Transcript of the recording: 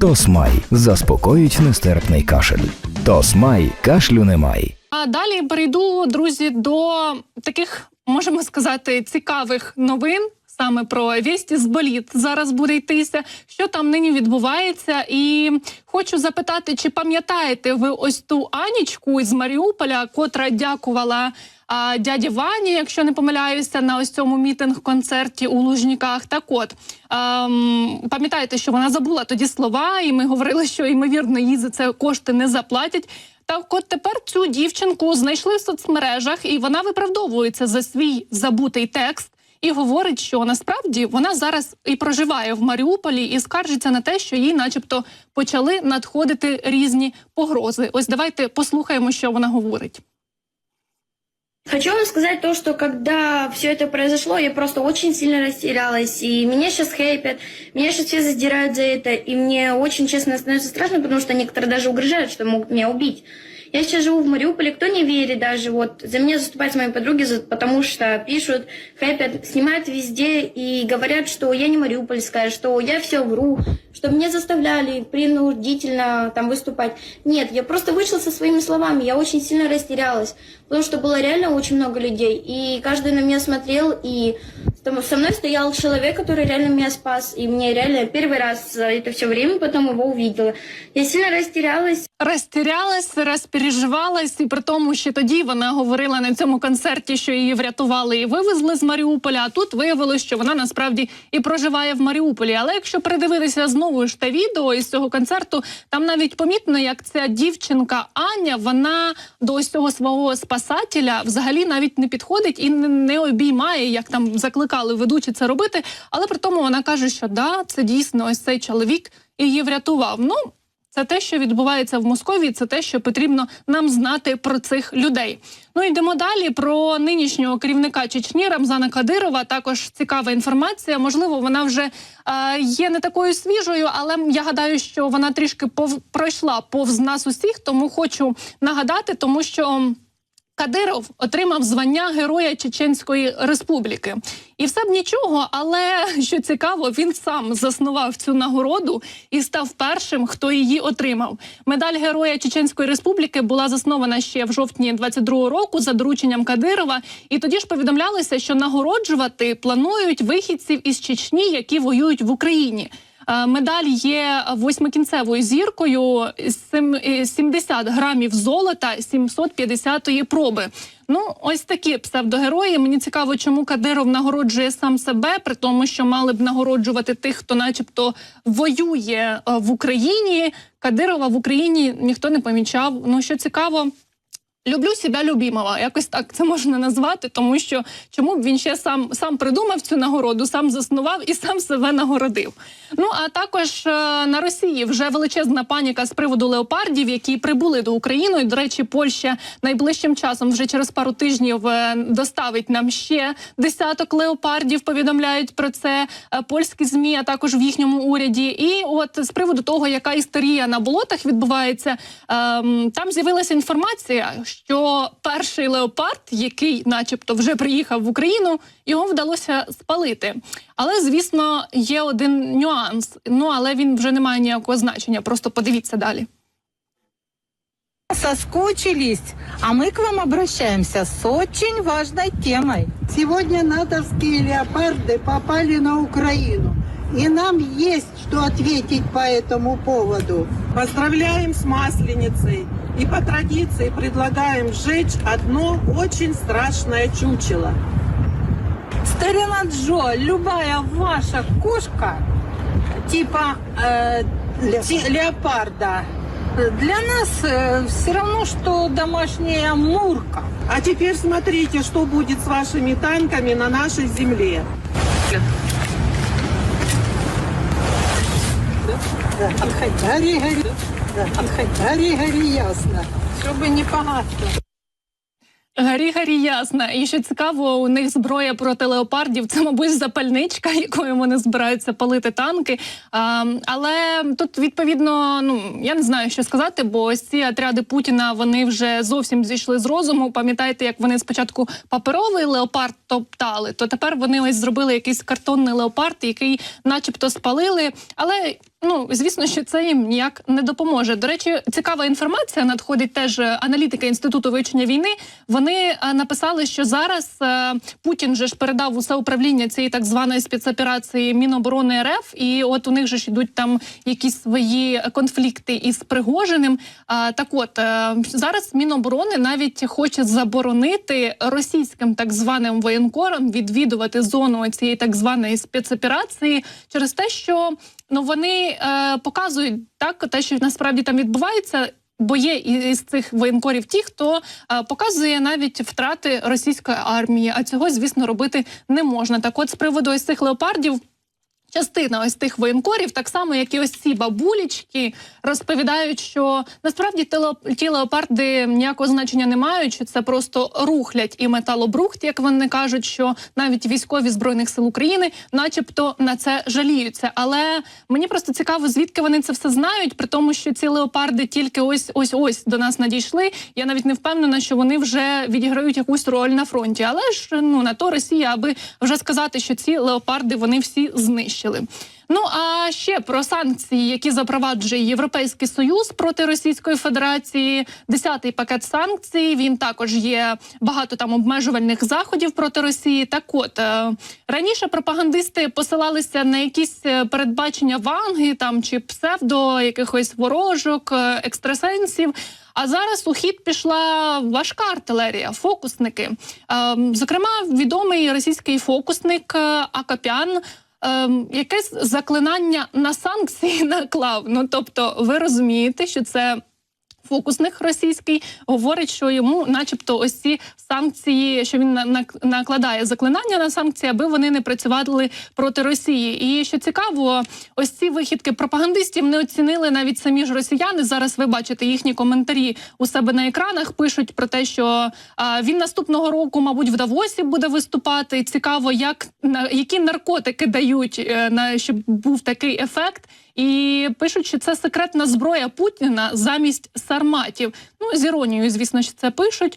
Тосмай заспокоїть нестерпний кашель. Тосмай кашлю немає. А далі перейду, друзі, до таких, можемо сказати, цікавих новин. Саме про вісті з боліт зараз буде йтися, що там нині відбувається, і хочу запитати, чи пам'ятаєте ви ось ту Анічку із Маріуполя, котра дякувала а, дяді Вані, якщо не помиляюся, на ось цьому мітинг-концерті у Лужніках. Так от ем, пам'ятаєте, що вона забула тоді слова, і ми говорили, що ймовірно їй за це кошти не заплатять. Так, от тепер цю дівчинку знайшли в соцмережах, і вона виправдовується за свій забутий текст І говорить, що насправді вона зараз і проживає в Маріуполі і скаржиться на те, що їй, начебто, почали надходити різні погрози. Ось давайте послухаємо, що вона говорить. Хочу вам сказать то, что когда все это произошло, я просто очень сильно растерялась. И меня сейчас хейпят, меня сейчас все задирают за это. И мне очень, честно, становится страшно, потому что некоторые даже угрожают, что могут меня убить. Я сейчас живу в Мариуполе, кто не верит даже, вот, за меня заступают мои подруги, потому что пишут, хэпят, снимают везде и говорят, что я не мариупольская, что я все вру, что меня заставляли принудительно там выступать. Нет, я просто вышла со своими словами, я очень сильно растерялась, потому что было реально очень много людей, и каждый на меня смотрел, и там со мной стоял человек, который реально меня спас, и мне реально первый раз за это все время потом его увидела. Я сильно растерялась, Розтірялась, розпереживалась, і при тому, що тоді вона говорила на цьому концерті, що її врятували і вивезли з Маріуполя. А тут виявилось, що вона насправді і проживає в Маріуполі. Але якщо передивитися знову ж те відео із цього концерту, там навіть помітно, як ця дівчинка Аня вона до ось цього свого спасателя взагалі навіть не підходить і не, не обіймає, як там закликали ведучі це робити. Але при тому вона каже, що да, це дійсно ось цей чоловік її врятував. Ну. Це те, що відбувається в Московії, це те, що потрібно нам знати про цих людей. Ну йдемо далі про нинішнього керівника Чечні Рамзана Кадирова. Також цікава інформація. Можливо, вона вже е, є не такою свіжою, але я гадаю, що вона трішки пов... пройшла повз нас усіх. Тому хочу нагадати, тому що. Кадиров отримав звання Героя Чеченської Республіки, і все б нічого, але що цікаво, він сам заснував цю нагороду і став першим, хто її отримав. Медаль Героя Чеченської Республіки була заснована ще в жовтні 22-го року за дорученням Кадирова. І тоді ж повідомлялося, що нагороджувати планують вихідців із Чечні, які воюють в Україні. Е, Медаль є восьмикінцевою зіркою сем- е, 70 грамів золота 750-ї проби. Ну, ось такі псевдогерої. Мені цікаво, чому Кадиров нагороджує сам себе, при тому, що мали б нагороджувати тих, хто, начебто, воює е, в Україні. Кадирова в Україні ніхто не помічав. Ну що цікаво. Люблю себе любимого, якось так це можна назвати, тому що чому б він ще сам сам придумав цю нагороду, сам заснував і сам себе нагородив. Ну а також е, на Росії вже величезна паніка з приводу леопардів, які прибули до України. До речі, Польща найближчим часом, вже через пару тижнів, е, доставить нам ще десяток леопардів. Повідомляють про це е, польські змі, а також в їхньому уряді. І от з приводу того, яка історія на болотах відбувається, ем, там з'явилася інформація, що перший леопард, який, начебто, вже приїхав в Україну, його вдалося спалити. Але звісно, є один нюанс Ну але він вже не має ніякого значення. Просто подивіться далі. соскучились, а мы к вам обращаемся с очень важной темой. Сегодня натовские леопарды попали на Украину. И нам есть что ответить по этому поводу. Поздравляем с Масленицей и по традиции предлагаем сжечь одно очень страшное чучело. Старина Джо, любая ваша кошка, типа э, ти- леопарда, э, для нас все равно, что домашняя мурка. А теперь смотрите, что будет с вашими танками на нашей земле. Да, отходи. Гори, гори. Да, отходи. Гори, гори, ясно. Чтобы не погасло. Гарі гарі ясна. І що цікаво, у них зброя проти леопардів це, мабуть, запальничка, якою вони збираються палити танки. А, але тут відповідно, ну я не знаю, що сказати, бо ось ці отряди Путіна вони вже зовсім зійшли з розуму. Пам'ятаєте, як вони спочатку паперовий леопард топтали, то тепер вони ось зробили якийсь картонний леопард, який, начебто, спалили. Але Ну, звісно, що це їм ніяк не допоможе. До речі, цікава інформація надходить теж е, аналітики інституту вивчення війни. Вони е, написали, що зараз е, Путін же ж передав усе управління цієї так званої спецоперації Міноборони РФ, і от у них же ж ідуть там якісь свої конфлікти із Пригожиним. Так, от зараз Міноборони навіть хоче заборонити російським так званим воєнкорам відвідувати зону цієї так званої спецоперації через те, що ну вони е, показують так, те, що насправді там відбувається. Бо є із цих воєнкорів ті, хто е, показує навіть втрати російської армії, а цього, звісно, робити не можна. Так, от з приводу ось цих леопардів. Частина ось тих воєнкорів, так само як і ось ці бабулічки, розповідають, що насправді ті леопарди ніякого значення не мають. Що це просто рухлять і металобрухт, як вони кажуть, що навіть військові збройних сил України, начебто, на це жаліються. Але мені просто цікаво, звідки вони це все знають, при тому, що ці леопарди тільки ось ось ось до нас надійшли. Я навіть не впевнена, що вони вже відіграють якусь роль на фронті. Але ж ну на то Росія, аби вже сказати, що ці леопарди вони всі знищили. Ну а ще про санкції, які запроваджує Європейський Союз проти Російської Федерації. Десятий пакет санкцій. Він також є багато там обмежувальних заходів проти Росії. Так, от е, раніше пропагандисти посилалися на якісь е, передбачення ванги там чи псевдо якихось ворожок, е, екстрасенсів. А зараз у хід пішла важка артилерія, фокусники. Е, зокрема, відомий російський фокусник Акопян ем, якесь заклинання на санкції наклав. Ну тобто, ви розумієте, що це. Фокусник російський говорить, що йому, начебто, ось ці санкції, що він на- на- накладає заклинання на санкції, аби вони не працювали проти Росії. І що цікаво, ось ці вихідки пропагандистів не оцінили навіть самі ж росіяни. Зараз ви бачите їхні коментарі у себе на екранах. Пишуть про те, що а, він наступного року, мабуть, в Давосі буде виступати. Цікаво, як на які наркотики дають е, на щоб був такий ефект. І пишуть, що це секретна зброя Путіна замість сарматів. Ну з іронією, звісно, що це пишуть.